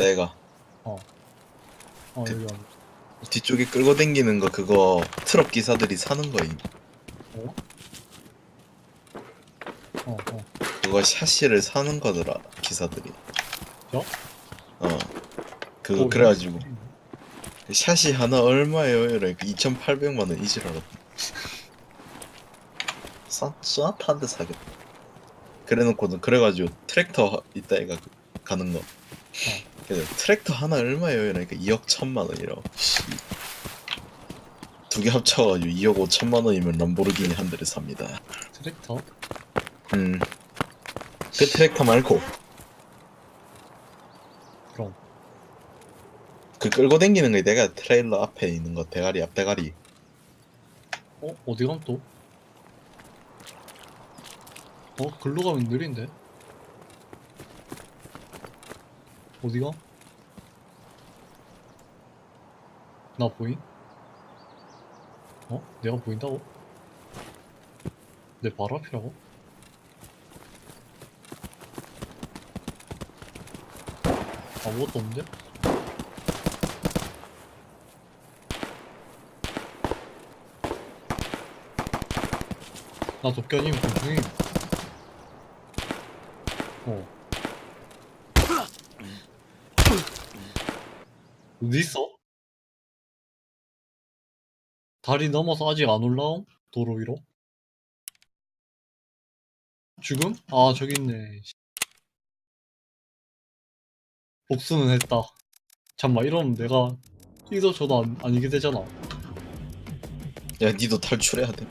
있다 애가. 어. 그- 여기 아니 뒤쪽에 끌고 당기는 거 그거 트럭 기사들이 사는 거임 어? 어, 어. 그거 샤시를 사는 거더라 기사들이. 저? 어. 그거 어, 그래가지고. 그 샷이 하나 얼마예요? 이러니까 2,800만 원 이지라고 싼, 싼한데 사겠다. 그래놓고는 그래가지고 트랙터 있다 애가 그- 가는 거. 그래서 트랙터 하나 얼마예요? 이러니까 2억 1천만 원이라고 두 개 합쳐가지고 2억 5천만 원이면 람보르기니 한 대를 삽니다 트랙터? 음 그 트랙터 말고 그럼 그 끌고 당기는 거 내가 트레일러 앞에 있는 거 대가리 앞 대가리 어? 어디 감 또? 어? 글로 가면 느린데? 어디가? 나 보임? 어? 내가 보인다고? 내 바로 앞이라고? 아무것도 없는데? 나 도쿄님 공중임 어 어디 있어? 다리 넘어서 아직 안 올라옴? 도로 위로? 죽음? 아 저기 있네 복수는 했다 잠만 이러면 내가 이도 저도 안, 아니게 되잖아 야 니도 탈출해야 돼